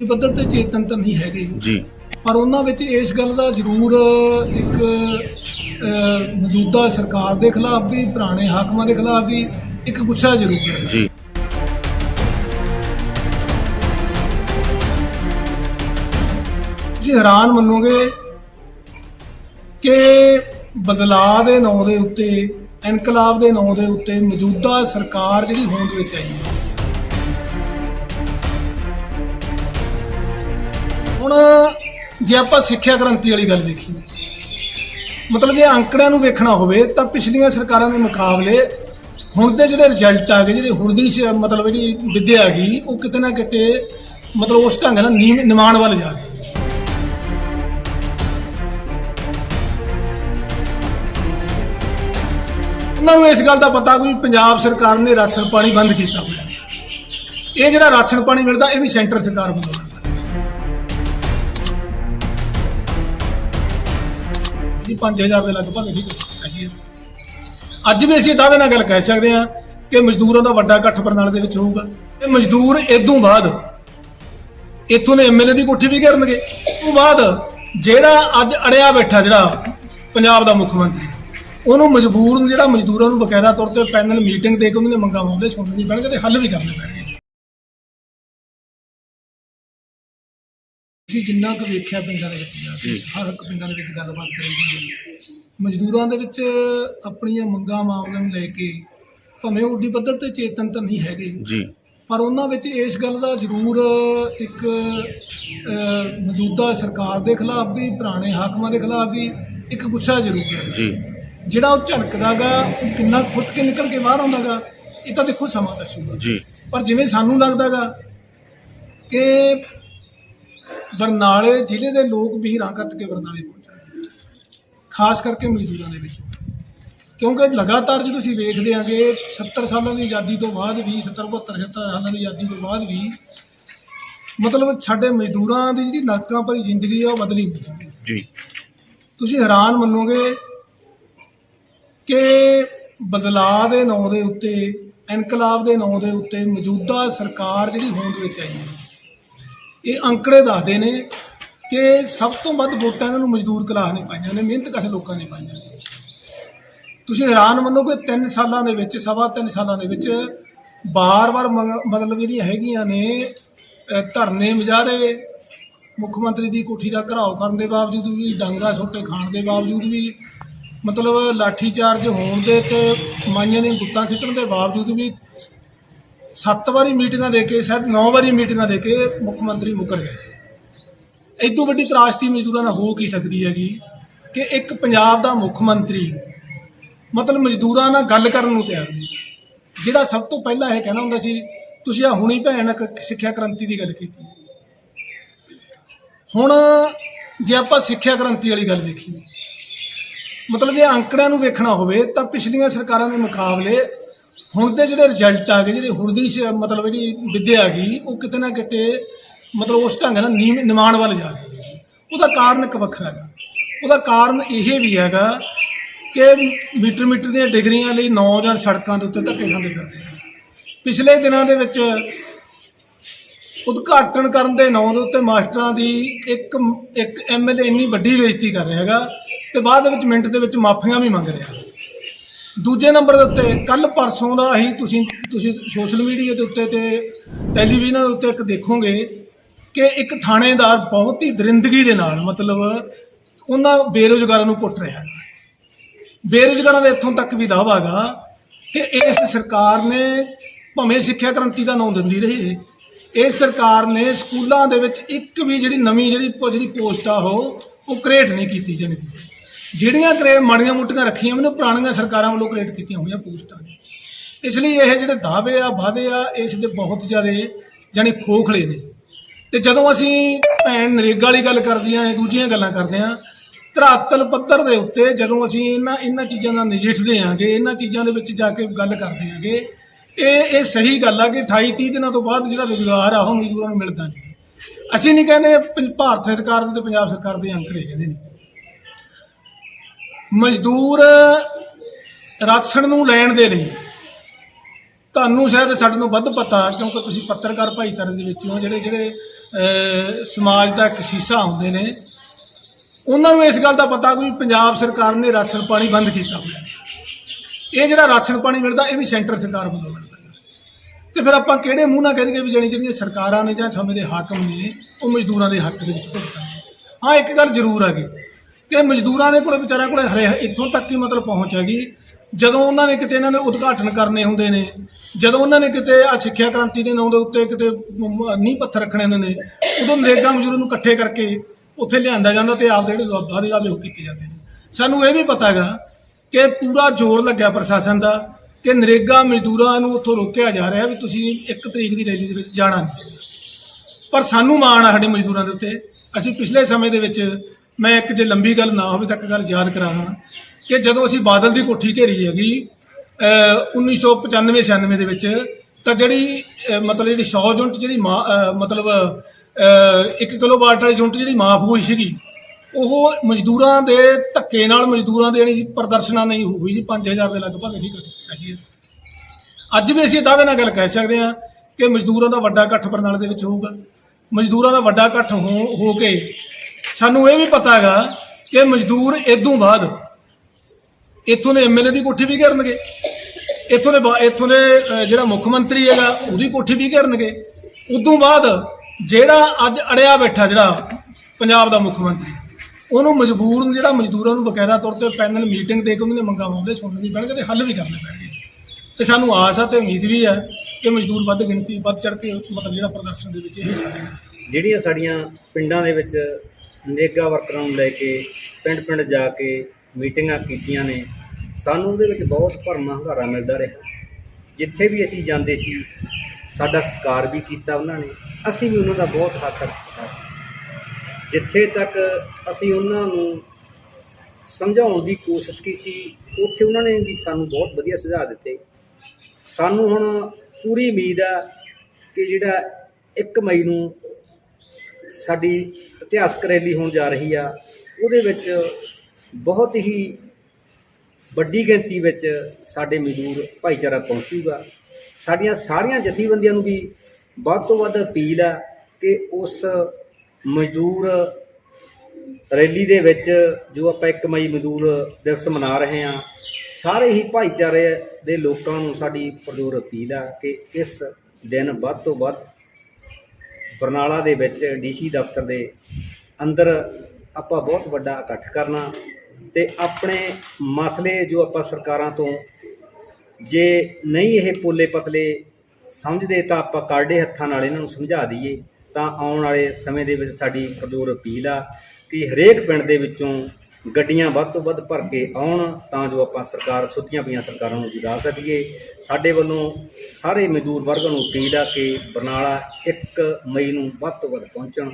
ਪੱਧਰ ਤੇ ਚੇਤਨ ਤਾਂ ਨਹੀਂ ਹੈਗੇ। ਜੀ। ਪਰ ਉਹਨਾਂ ਵਿੱਚ ਇਸ ਗੱਲ ਦਾ ਜ਼ਰੂਰ ਇੱਕ ਮੌਜੂਦਾ ਸਰਕਾਰ ਦੇ ਖਿਲਾਫ ਵੀ ਪੁਰਾਣੇ ਹਾਕਮਾਂ ਦੇ ਖਿਲਾਫ ਵੀ ਇੱਕ ਗੁੱਸਾ ਜ਼ਰੂਰ ਹੈ। ਜੀ। ਤੁਸੀਂ ਹੈਰਾਨ ਮੰਨੋਗੇ ਕਿ ਬਦਲਾਅ ਦੇ ਨਾਂ ਦੇ ਉੱਤੇ ਇਨਕਲਾਬ ਦੇ ਨਾਂ ਦੇ ਉੱਤੇ ਮੌਜੂਦਾ ਸਰਕਾਰ ਜਿਹੜੀ ਹੋਂਦ ਵਿੱਚ ਆਈ ਹੈ ਹੁਣ ਜੇ ਆਪਾਂ ਸਿੱਖਿਆ ਕ੍ਰਾਂਤੀ ਵਾਲੀ ਗੱਲ ਦੇਖੀਏ, ਮਤਲਬ ਜੇ ਅੰਕੜਿਆਂ ਨੂੰ ਵੇਖਣਾ ਹੋਵੇ ਤਾਂ ਪਿਛਲੀਆਂ ਸਰਕਾਰਾਂ ਦੇ ਮੁਕਾਬਲੇ ਹੁਣ ਦੇ ਜਿਹੜੇ ਰਿਜ਼ਲਟ ਆ ਗਏ, ਜਿਹੜੇ ਹੁਣ ਦੀ ਮਤਲਬ ਜਿਹੜੀ ਵਿੱਦਿਆ ਆ ਗਈ, ਉਹ ਕਿਤੇ ਨਾ ਕਿਤੇ ਮਤਲਬ ਉਸ ਢੰਗ ਨਾਲ ਨੀਮ- ਨਿਮਾਣ ਵੱਲ ਜਾ ਰਹੀ ਉਹਨਾਂ ਨੂੰ ਇਸ ਗੱਲ ਦਾ ਪਤਾ ਕਿ ਪੰਜਾਬ ਸਰਕਾਰ ਨੇ ਰਾਸ਼ਨ ਪਾਣੀ ਬੰਦ ਕੀਤਾ ਹੋਇਆ। ਇਹ ਜਿਹੜਾ ਰਾਸ਼ਨ ਪਾਣੀ ਮਿਲਦਾ, ਇਹ ਵੀ ਸੈਂਟਰ ਸਰਕਾਰ ਵੱਲੋਂ। ਮਿਲਦਾ ਜੀ 5000 ਦੇ ਲਗਭਗ ਅਸੀਂ ਕਹੀਏ। ਅੱਜ ਵੀ ਅਸੀਂ ਦਾਅਵੇ ਨਾਲ ਗੱਲ ਕਹਿ ਸਕਦੇ ਹਾਂ ਕਿ ਮਜ਼ਦੂਰਾਂ ਦਾ ਵੱਡਾ ਇਕੱਠ ਬਰਨਾਲੇ ਦੇ ਵਿੱਚ ਹੋਊਗਾ। ਤੇ ਮਜ਼ਦੂਰ ਇਦੋਂ ਬਾਅਦ ਇੱਥੋਂ ਦੇ ਐਮਐਲਏ ਦੀ ਕੋਠੀ ਵੀ ਘਿਰਨਗੇ। ਉਸ ਤੋਂ ਬਾਅਦ ਜਿਹੜਾ ਅੱਜ ਅੜਿਆ ਬੈਠਾ ਜਿਹੜਾ ਪੰਜਾਬ ਦਾ ਮੁੱਖ ਮੰਤਰੀ, ਉਹਨੂੰ ਮਜਬੂਰ ਨੂੰ ਜਿਹੜਾ ਮਜ਼ਦੂਰਾਂ ਨੂੰ ਬਕਾਇਦਾ ਤੌਰ ਤੇ ਪੈਨਲ ਮੀਟਿੰਗ ਦੇ ਕੇ ਉਹਨਾਂ ਦੀਆਂ ਮੰਗਾਂ ਮੰਗਦੇ ਸੁਣਨੀ ਪੈਣਗੇ ਤੇ ਹੱਲ ਵੀ ਕਰਨੇ ਪੈਣਗੇ। ਅਸੀਂ ਜਿੰਨਾ ਕੁ ਵੇਖਿਆ ਪਿੰਡਾਂ ਦੇ ਵਿੱਚ ਜਾ ਕੇ ਜੀ। ਹਰ ਇੱਕ ਪਿੰਡਾਂ ਦੇ ਵਿੱਚ ਗੱਲਬਾਤ ਕਰੀ ਹੈ। ਮਜ਼ਦੂਰਾਂ ਦੇ ਵਿੱਚ ਆਪਣੀਆਂ ਮੰਗਾਂ ਮਾਮਲਿਆਂ ਨੂੰ ਲੈ ਕੇ ਭਾਵੇਂ ਉਹ ਉੱਡੀ ਪੱਧਰ ਤੇ ਚੇਤਨ ਤਾਂ ਨਹੀਂ ਹੈਗੇ। ਜੀ। ਪਰ ਉਹਨਾਂ ਵਿੱਚ ਇਸ ਗੱਲ ਦਾ ਜ਼ਰੂਰ ਇੱਕ ਅਹ, ਮੌਜੂਦਾ ਸਰਕਾਰ ਦੇ ਖਿਲਾਫ ਵੀ ਪੁਰਾਣੇ ਹਾਕਮਾਂ ਦੇ ਖਿਲਾਫ ਵੀ ਇੱਕ ਗੁੱਸਾ ਜ਼ਰੂਰ ਹੈ। ਜੀ। ਜਿਹੜਾ ਉਹ ਝਲਕਦਾਗਾ ਉਹ ਕਿੰਨਾ ਖੁੱਟ ਕੇ ਨਿਕਲ ਕੇ ਬਾਹਰ ਆਉਂਦਾਗਾ ਇਹ ਤਾਂ ਦੇਖੋ ਸਮਾਂ ਦੱਸੂਗਾ। ਜੀ। ਪਰ ਜਿਵੇਂ ਸਾਨੂੰ ਲੱਗਦਾਗਾ ਕਿ ਬਰਨਾਲੇ ਜ਼ਿਲ੍ਹੇ ਦੇ ਲੋਕ ਵੀ ਹੀਰਾਂ ਕੱਤ ਕੇ ਬਰਨਾਲੇ ਪਹੁੰਚਣਗੇ ਖਾਸ ਕਰਕੇ ਮਜ਼ਦੂਰਾਂ ਦੇ ਵਿੱਚ। ਕਿਉਂਕਿ ਲਗਾਤਾਰ ਜੇ ਤੁਸੀਂ ਵੇਖਦੇ ਆਂਗੇ 70 ਸਾਲਾਂ ਦੀ ਆਜ਼ਾਦੀ ਤੋਂ ਬਾਅਦ ਵੀ 70 72 70 ਸਾਲਾਂ ਦੀ ਆਜ਼ਾਦੀ ਤੋਂ ਬਾਅਦ ਵੀ ਮਤਲਬ ਸਾਡੇ ਮਜ਼ਦੂਰਾਂ ਦੀ ਜਿਹੜੀ ਨਰਕਾਂ ਭਰੀ ਜ਼ਿੰਦਗੀ ਹੈ ਉਹ ਬਦਲੀ ਨਹੀਂ ਜੀ। ਤੁਸੀਂ ਹੈਰਾਨ ਮੰਨੋਗੇ ਕਿ ਬਦਲਾਅ ਦੇ ਨਾਂ ਦੇ ਉੱਤੇ ਇਨਕਲਾਬ ਦੇ ਨਾਂ ਦੇ ਉੱਤੇ ਮੌਜੂਦਾ ਸਰਕਾਰ ਜਿਹੜੀ ਹੋਂਦ ਵਿੱਚ ਆਈ ਹੈ ਇਹ ਅੰਕੜੇ ਦੱਸਦੇ ਨੇ ਕਿ ਸਭ ਤੋਂ ਵੱਧ ਵੋਟਾਂ ਇਹਨਾਂ ਨੂੰ ਮਜ਼ਦੂਰ ਕਲਾਸ ਨੇ ਪਾਈਆਂ ਨੇ, ਮਿਹਨਤ ਕਸ਼ ਲੋਕਾਂ ਨੇ ਪਾਈਆਂ ਨੇ। ਤੁਸੀਂ ਹੈਰਾਨ ਮੰਨੋਗੇ 3 ਸਾਲਾਂ ਦੇ ਵਿੱਚ, ਸਵਾ 3 ਸਾਲਾਂ ਦੇ ਵਿੱਚ ਬਾਰ-ਬਾਰ ਮਤਲਬ ਜਿਹੜੀਆਂ ਹੈਗੀਆਂ ਨੇ ਧਰਨੇ ਮੁਜ਼ਾਹਰੇ, ਮੁੱਖ ਮੰਤਰੀ ਦੀ ਕੋਠੀ ਦਾ ਘਰਾਓ ਕਰਨ ਦੇ ਬਾਵਜੂਦ ਵੀ, ਡਾਂਗਾ ਛੋਟੇ ਖਾਣ ਦੇ ਬਾਵਜੂਦ ਵੀ, ਮਤਲਬ ਲਾਠੀ ਚਾਰਜ ਹੋਣ ਦੇ ਤੇ ਮਾਈਆਂ ਨੇ ਗੁੱਤਾਂ ਖਿੱਚਣ ਦੇ ਬਾਵਜੂਦ ਵੀ ਸੱਤ ਵਾਰੀ ਮੀਟਿੰਗਾਂ ਦੇ ਕੇ, ਸ਼ਾਇਦ ਨੌ ਵਾਰੀ ਮੀਟਿੰਗਾਂ ਦੇ ਕੇ ਮੁੱਖ ਮੰਤਰੀ ਮੁਕਰ ਗਏ। ਇਦੋਂ ਵੱਡੀ ਤਰਾਸ਼ਤੀ ਮਜ਼ਦੂਰਾਂ ਨਾਲ ਹੋ ਕੀ ਸਕਦੀ ਹੈਗੀ ਕਿ ਇੱਕ ਪੰਜਾਬ ਦਾ ਮੁੱਖ ਮੰਤਰੀ ਮਤਲਬ ਮਜ਼ਦੂਰਾਂ ਨਾਲ ਗੱਲ ਕਰਨ ਨੂੰ ਤਿਆਰ ਨਹੀਂ। ਜਿਹੜਾ ਸਭ ਤੋਂ ਪਹਿਲਾਂ ਇਹ ਕਹਿਣਾ ਹੁੰਦਾ ਸੀ, ਤੁਸੀਂ ਆ ਹੁਣੀ ਭੈਣਕ ਸਿੱਖਿਆ ਕ੍ਰਾਂਤੀ ਦੀ ਗੱਲ ਕੀਤੀ ਹੁਣ ਜੇ ਆਪਾਂ ਸਿੱਖਿਆ ਕ੍ਰਾਂਤੀ ਵਾਲੀ ਗੱਲ ਦੇਖੀਏ, ਮਤਲਬ ਜੇ ਅੰਕੜਿਆਂ ਨੂੰ ਵੇਖਣਾ ਹੋਵੇ ਤਾਂ ਪਿਛਲੀਆਂ ਸਰਕਾਰਾਂ ਦੇ ਮੁਕਾਬਲੇ ਹੁਣ ਦੇ ਜਿਹੜੇ ਰਿਜ਼ਲਟ ਆ ਗਏ, ਜਿਹੜੇ ਹੁਣ ਦੀ ਸ- ਮਤਲਬ ਜਿਹੜੀ ਵਿੱਦਿਆ ਹੈਗੀ ਉਹ ਕਿਤੇ ਨਾ ਕਿਤੇ ਮਤਲਬ ਉਸ ਢੰਗ ਨਾਲ ਨੀਮ- ਨਿਮਾਣ ਵੱਲ ਜਾ ਰਹੀ ਹੈ। ਉਹਦਾ ਕਾਰਨ ਇੱਕ ਵੱਖਰਾ ਹੈਗਾ। ਉਹਦਾ ਕਾਰਨ ਇਹ ਵੀ ਹੈਗਾ ਕਿ ਮੀਟਰ ਮੀਟਰ ਦੀਆਂ ਡਿਗਰੀਆਂ ਲਈ ਨੌਜਵਾਨ ਸੜਕਾਂ ਦੇ ਉੱਤੇ ਧੱਕੇ ਖਾਂਦੇ ਫਿਰਦੇ ਨੇ। ਪਿਛਲੇ ਦਿਨਾਂ ਦੇ ਵਿੱਚ ਉਦਘਾਟਨ ਕਰਨ ਦੇ ਨਾਂ ਦੇ ਉੱਤੇ ਮਾਸਟਰਾਂ ਦੀ ਇੱਕ ਇੱਕ ਐਮਐਲਏ ਇੰਨੀ ਵੱਡੀ ਬੇਇੱਜ਼ਤੀ ਕਰ ਰਿਹਾ ਹੈਗਾ ਤੇ ਬਾਅਦ ਦੇ ਵਿੱਚ ਮਿੰਟ ਦੇ ਵਿੱਚ ਮਾਫੀਆਂ ਵੀ ਮੰਗ ਰਿਹਾ। ਦੂਜੇ ਨੰਬਰ ਦੇ ਉੱਤੇ ਕੱਲ ਪਰਸੋਂ ਦਾ ਹੀ ਤੁਸੀਂ ਤੁਸੀਂ ਸੋਸ਼ਲ ਮੀਡੀਆ ਦੇ ਉੱਤੇ ਤੇ ਟੈਲੀਵਿਜ਼ਨ ਦੇ ਉੱਤੇ ਇੱਕ ਦੇਖੋਗੇ ਕਿ ਇੱਕ ਥਾਣੇਦਾਰ ਬਹੁਤ ਹੀ ਦਰਿੰਦਗੀ ਦੇ ਨਾਲ, ਮਤਲਬ ਉਹਨਾਂ ਬੇਰੁਜ਼ਗਾਰਾਂ ਨੂੰ ਕੁੱਟ ਰਿਹਾ ਹੈ। ਬੇਰੁਜ਼ਗਾਰਾਂ ਦਾ ਇੱਥੋਂ ਤੱਕ ਵੀ ਦਾਅਵਾ ਹੈਗਾ ਕਿ ਇਸ ਸਰਕਾਰ ਨੇ ਭਾਵੇਂ ਸਿੱਖਿਆ ਕ੍ਰਾਂਤੀ ਦਾ ਨਾਂ ਦਿੰਦੀ ਰਹੀ, ਇਸ ਸਰਕਾਰ ਨੇ ਸਕੂਲਾਂ ਦੇ ਵਿੱਚ ਇੱਕ ਵੀ ਜਿਹੜੀ ਨਵੀਂ ਜਿਹੜੀ ਪ- ਜਿਹੜੀ ਪੋਸਟ ਆ ਉਹ ਉਹ ਕ੍ਰੀਏਟ ਨਹੀਂ ਕੀਤੀ ਜਾਣੀ। ਜਿਹੜੀਆਂ ਕਰੇ ਮਾੜੀਆਂ ਮੋਟੀਆਂ ਰੱਖੀਆਂ ਮੈਨੂੰ ਪੁਰਾਣੀਆਂ ਸਰਕਾਰਾਂ ਵੱਲੋਂ ਕ੍ਰੀਏਟ ਕੀਤੀਆਂ ਹੋਈਆਂ ਪੋਸਟਾਂ ਨੇ। ਇਸ ਲਈ ਇਹ ਜਿਹੜੇ ਦਾਅਵੇ ਆ, ਵਾਅਦੇ ਆ ਇਸ ਦੇ ਬਹੁਤ ਜ਼ਿਆਦਾ ਜਾਣੀ ਖੋਖਲੇ ਨੇ। ਤੇ ਜਦੋਂ ਅਸੀਂ ਭੈਣ ਨਰੇਗਾ ਵਾਲੀ ਗੱਲ ਕਰਦੀਆਂ ਇਹ ਦੂਜੀਆਂ ਗੱਲਾਂ ਕਰਦੇ ਆ, ਧਰਾਤਲ ਪੱਧਰ ਦੇ ਉੱਤੇ ਜਦੋਂ ਅਸੀਂ ਇਹਨਾਂ ਇਹਨਾਂ ਚੀਜ਼ਾਂ ਨਾਲ ਨਜਿੱਠਦੇ ਆਂਗੇ, ਇਹਨਾਂ ਚੀਜ਼ਾਂ ਦੇ ਵਿੱਚ ਜਾ ਕੇ ਗੱਲ ਕਰਦੇ ਆਂਗੇ, ਇਹ ਇਹ ਸਹੀ ਗੱਲ ਆ ਕਿ 28 30 ਦਿਨਾਂ ਤੋਂ ਬਾਅਦ ਜਿਹੜਾ ਰੁਜ਼ਗਾਰ ਆ, ਉਹ ਮਜ਼ਦੂਰਾਂ ਨੂੰ ਮਿਲਦਾ ਨਹੀਂ। ਅਸੀਂ ਨਹੀਂ ਕਹਿੰਦੇ ਪੰ- ਭਾਰਤ ਸਰਕਾਰ ਦੇ ਤੇ ਪੰਜਾਬ ਸਰਕਾਰ ਦੇ ਅੰਕੜੇ ਕਹਿੰਦੇ ਨੇ। ਮਜ਼ਦੂਰ ਰਾਸ਼ਨ ਨੂੰ ਲੈਣ ਦੇ ਲਈ। ਤੁਹਾਨੂੰ ਸ਼ਾਇਦ ਸਾਡੇ ਨੂੰ ਵੱਧ ਪਤਾ, ਕਿਉਂਕਿ ਤੁਸੀਂ ਪੱਤਰਕਾਰ ਭਾਈਚਾਰੇ ਦੇ ਵਿੱਚ ਹੋ ਜਿਹੜੇ ਜਿਹੜੇ ਸਮਾਜ ਦਾ ਇੱਕ ਸ਼ੀਸ਼ਾ ਹੁੰਦੇ ਨੇ। ਉਹਨਾਂ ਨੂੰ ਇਸ ਗੱਲ ਦਾ ਪਤਾ ਕਿ ਪੰਜਾਬ ਸਰਕਾਰ ਨੇ ਰਾਸ਼ਨ ਪਾਣੀ ਬੰਦ ਕੀਤਾ ਹੋਇਆ ਇਹ ਜਿਹੜਾ ਰਾਸ਼ਨ ਪਾਣੀ ਮਿਲਦਾ, ਇਹ ਵੀ ਸੈਂਟਰ ਸਰਕਾਰ ਵੱਲੋਂ ਮਿਲਦਾ ਹੈ। ਤੇ ਫਿਰ ਆਪਾਂ ਕਿਹੜੇ ਮੂੰਹ ਨਾਲ ਕਹਿੰਦੇ ਵੀ ਜਿਹੜੀ ਜਿਹੜੀਆਂ ਸਰਕਾਰਾਂ ਨੇ ਜਾਂ ਸਮੇਂ ਦੇ ਹਾਕਮ ਨੇ, ਉਹ ਮਜ਼ਦੂਰਾਂ ਦੇ ਹੱਕ ਦੇ ਵਿੱਚ ਭੁਗਤਣਗੇ ਹਾਂ, ਇੱਕ ਗੱਲ ਜ਼ਰੂਰ ਹੈਗੀ। ਕਿ ਮਜ਼ਦੂਰਾਂ ਦੇ ਕੋਲੇ, ਵਿਚਾਰਿਆਂ ਕੋਲੇ ਹਰੇ ਇੱਥੋਂ ਤੱਕ ਹੀ ਮਤਲਬ ਪਹੁੰਚ ਹੈਗੀ। ਜਦੋਂ ਉਹਨਾਂ ਨੇ ਕਿਤੇ ਇਹਨਾਂ ਦੇ ਉਦਘਾਟਨ ਕਰਨੇ ਹੁੰਦੇ ਨੇ, ਜਦੋਂ ਉਹਨਾਂ ਨੇ ਕਿਤੇ ਆ ਸਿੱਖਿਆ ਕ੍ਰਾਂਤੀ ਦੇ ਨਾਂ ਦੇ ਉੱਤੇ ਕਿਤੇ ਨੀਂਹ ਪੱਥਰ ਰੱਖਣੇ ਹੁੰਦੇ ਨੇ, ਉਦੋਂ ਨਰੇਗਾ ਮਜ਼ਦੂਰਾਂ ਨੂੰ ਇਕੱਠੇ ਕਰਕੇ ਉੱਥੇ ਲਿਆਂਦਾ ਜਾਂਦਾ ਤੇ ਆਪਦੇ ਜਿਹੜੇ ਵਾਅਦੇ ਵਾਅਦੇ ਉਹ ਕੀਤੇ ਜਾਂਦੇ ਨੇ। ਸਾਨੂੰ ਇਹ ਵੀ ਪਤਾ ਹੈਗਾ ਕਿ ਪੂਰਾ ਜ਼ੋਰ ਲੱਗਿਆ ਪ੍ਰਸ਼ਾਸਨ ਦਾ ਕਿ ਨਰੇਗਾ ਮਜ਼ਦੂਰਾਂ ਨੂੰ ਉੱਥੋਂ ਰੋਕਿਆ ਜਾ ਰਿਹਾ ਵੀ ਤੁਸੀਂ ਇੱਕ ਤਰੀਕ ਦੀ ਰੈਲੀ ਦੇ ਵਿੱਚ ਜਾਣਾ ਨਹੀਂ। ਪਰ ਸਾਨੂੰ ਮਾਣ ਆ ਸਾਡੇ ਮਜ਼ਦੂਰਾਂ ਦੇ ਉੱਤੇ। ਅਸੀਂ ਪਿਛਲੇ ਸਮੇਂ ਦੇ ਵਿੱਚ ਮੈਂ ਇੱਕ ਜੇ ਲੰਬੀ ਗੱਲ ਨਾ ਹੋਵੇ ਤਾਂ ਇੱਕ ਗੱਲ ਯਾਦ ਕਰਾਵਾਂ ਕਿ ਜਦੋਂ ਅਸੀਂ ਬਾਦਲ ਦੀ ਕੋਠੀ ਘੇਰੀ ਹੈਗੀ, ਅਹ 1995 96 ਦੇ ਵਿੱਚ, ਤਾਂ ਜਿਹੜੀ ਮਤਲਬ ਜਿਹੜੀ 100 ਯੂਨਿਟ ਜਿਹੜੀ ਮਾ- ਮਤਲਬ 1 ਕਿਲੋ ਵਾਟ ਵਾਲੀ ਯੂਨਿਟ ਜਿਹੜੀ ਮਾਫ ਹੋਈ ਸੀਗੀ, ਉਹ ਮਜ਼ਦੂਰਾਂ ਦੇ ਧੱਕੇ ਨਾਲ ਮਜ਼ਦੂਰਾਂ ਦੇ ਯਾਨੀ ਪ੍ਰਦਰਸ਼ਨਾਂ ਨਹੀਂ ਹੋਈ ਜੀ 5000 ਦੇ ਲਗਭਗ ਅਸੀਂ ਇਕੱਠ ਕੀਤਾ ਸੀ। ਅੱਜ ਵੀ ਅਸੀਂ ਦਾਅਵੇ ਨਾਲ ਗੱਲ ਕਹਿ ਸਕਦੇ ਹਾਂ ਕਿ ਮਜ਼ਦੂਰਾਂ ਦਾ ਵੱਡਾ ਇਕੱਠ ਬਰਨਾਲੇ ਦੇ ਵਿੱਚ ਹੋਊਗਾ। ਮਜ਼ਦੂਰਾਂ ਦਾ ਵੱਡਾ ਇਕੱਠ ਹੋ ਹੋ ਕੇ ਸਾਨੂੰ ਇਹ ਵੀ ਪਤਾ ਹੈਗਾ ਕਿ ਮਜ਼ਦੂਰ ਇਦੋਂ ਬਾਅਦ ਇੱਥੋਂ ਦੇ ਐਮਐਲਏ ਦੀ ਕੋਠੀ ਵੀ ਘੇਰਨਗੇ। ਇੱਥੋਂ ਦੇ ਇੱਥੋਂ ਦੇ ਜਿਹੜਾ ਮੁੱਖ ਮੰਤਰੀ ਹੈਗਾ, ਉਹਦੀ ਕੋਠੀ ਵੀ ਘੇਰਨਗੇ। ਉਦੋਂ ਬਾਅਦ ਜਿਹੜਾ ਅੱਜ ਅੜਿਆ ਬੈਠਾ ਜਿਹੜਾ ਪੰਜਾਬ ਦਾ ਮੁੱਖ ਮੰਤਰੀ, ਉਹਨੂੰ ਮਜਬੂਰ ਜਿਹੜਾ ਮਜ਼ਦੂਰਾਂ ਨੂੰ ਬਕਾਇਦਾ ਤੌਰ ਤੇ ਪੈਨਲ ਮੀਟਿੰਗ ਦੇ ਕੇ ਉਹਨਾਂ ਦੀਆਂ ਮੰਗਾਂ ਆਉਂਦੇ ਸੁਣਨ ਸੁਣਨੀ ਪੈਣਗੇ ਤੇ ਹੱਲ ਵੀ ਕਰਨੇ ਪੈਣਗੇ। ਤੇ ਸਾਨੂੰ ਆਸ ਆ ਤੇ ਉਮੀਦ ਵੀ ਹੈ ਕਿ ਮਜ਼ਦੂਰ ਵੱਧ ਗਿਣਤੀ, ਵੱਧ ਚੜ ਕੇ ਮਤਲਬ ਜਿਹੜਾ ਪ੍ਰਦਰਸ਼ਨ ਦੇ ਵਿੱਚ ਇਹ ਹਿੱਸਾ ਲੈਣਗੇ। ਜਿਹੜੀਆਂ ਸਾਡੀਆਂ ਪਿੰਡਾਂ ਦੇ ਵਿੱਚ ਨੇਗਾ ਵਰਕਰਾਂ ਨੂੰ ਲੈ ਕੇ ਪਿੰਡ ਪਿੰਡ ਜਾ ਕੇ ਮੀਟਿੰਗਾਂ ਕੀਤੀਆਂ ਨੇ। ਸਾਨੂੰ ਉਹਦੇ ਵਿੱਚ ਬਹੁਤ ਭਰਮਾ ਹੰਗਾਰਾ ਮਿਲਦਾ ਰਿਹਾ। ਜਿੱਥੇ ਵੀ ਅਸੀਂ ਜਾਂਦੇ ਸੀ, ਸਾਡਾ ਸਤਿਕਾਰ ਵੀ ਕੀਤਾ ਉਹਨਾਂ ਨੇ। ਅਸੀਂ ਵੀ ਉਹਨਾਂ ਦਾ ਬਹੁਤ ਹੱਦ ਤੱਕ ਕੀਤਾ। ਜਿੱਥੇ ਤੱਕ ਅਸੀਂ ਉਹਨਾਂ ਨੂੰ ਸਮਝਾਉਣ ਦੀ ਕੋਸ਼ਿਸ਼ ਕੀਤੀ, ਉੱਥੇ ਉਹਨਾਂ ਨੇ ਵੀ ਸਾਨੂੰ ਬਹੁਤ ਵਧੀਆ ਸੁਝਾਅ ਦਿੱਤੇ। ਸਾਨੂੰ ਹੁਣ ਪੂਰੀ ਉਮੀਦ ਆ ਕਿ ਜਿਹੜਾ 1 ਮਈ ਨੂੰ ਸਾਡੀ ਇਤਿਹਾਸਕ ਰੈਲੀ ਹੋਣ ਜਾ ਰਹੀ ਆ, ਉਹਦੇ ਵਿੱਚ ਬਹੁਤ ਹੀ ਵੱਡੀ ਗਿਣਤੀ ਵਿੱਚ ਸਾਡੇ ਮਜ਼ਦੂਰ ਭਾਈਚਾਰਾ ਪਹੁੰਚੂਗਾ। ਸਾਡੀਆਂ ਸਾਰੀਆਂ ਜਥੇਬੰਦੀਆਂ ਨੂੰ ਵੀ ਵੱਧ ਤੋਂ ਵੱਧ ਅਪੀਲ ਆ ਕਿ ਉਸ ਮਜ਼ਦੂਰ ਰੈਲੀ ਦੇ ਵਿੱਚ ਜੋ ਆਪਾਂ 1 ਮਈ ਮਜ਼ਦੂਰ ਦਿਵਸ ਮਨਾ ਰਹੇ ਹਾਂ, ਸਾਰੇ ਹੀ ਭਾਈਚਾਰੇ ਦੇ ਲੋਕਾਂ ਨੂੰ ਸਾਡੀ ਪ੍ਰਜੋਰ ਅਪੀਲ ਆ ਕਿ ਇਸ ਦਿਨ ਵੱਧ ਤੋਂ ਵੱਧ ਬਰਨਾਲਾ ਦੇ ਵਿੱਚ ਡੀਸੀ ਦਫ਼ਤਰ ਦੇ ਅੰਦਰ ਆਪਾਂ ਬਹੁਤ ਵੱਡਾ ਇਕੱਠ ਕਰਨਾ ਤੇ ਆਪਣੇ ਮਸਲੇ ਜੋ ਆਪਾਂ ਸਰਕਾਰਾਂ ਤੋਂ ਜੇ ਨਹੀਂ ਇਹ ਪੋਲੇ ਪਤਲੇ ਸਮਝਦੇ ਤਾਂ ਆਪਾਂ ਕਾਰਡੇ ਹੱਥਾਂ ਨਾਲ ਇਹਨਾਂ ਨੂੰ ਸਮਝਾ ਦਈਏ ਤਾਂ ਆਉਣ ਵਾਲੇ ਸਮੇਂ ਦੇ ਵਿੱਚ ਸਾਡੀ ਪ੍ਰਜੋਰ ਅਪੀਲ ਆ ਕਿ ਹਰੇਕ ਪਿੰਡ ਦੇ ਵਿੱਚੋਂ ਗੱਡੀਆਂ ਵੱਧ ਤੋਂ ਵੱਧ ਭਰ ਕੇ ਆਉਣ ਤਾਂ ਜੋ ਆਪਾਂ ਸਰਕਾਰ ਸੁੱਤੀਆਂ ਪਈਆਂ ਸਰਕਾਰਾਂ ਨੂੰ ਜਗਾ ਸਕੀਏ। ਸਾਡੇ ਵੱਲੋਂ ਸਾਰੇ ਮਜ਼ਦੂਰ ਵਰਗ ਨੂੰ ਅਪੀਲ ਆ ਕਿ ਬਰਨਾਲਾ 1 ਮਈ ਨੂੰ ਵੱਧ ਤੋਂ ਵੱਧ ਪਹੁੰਚਣ।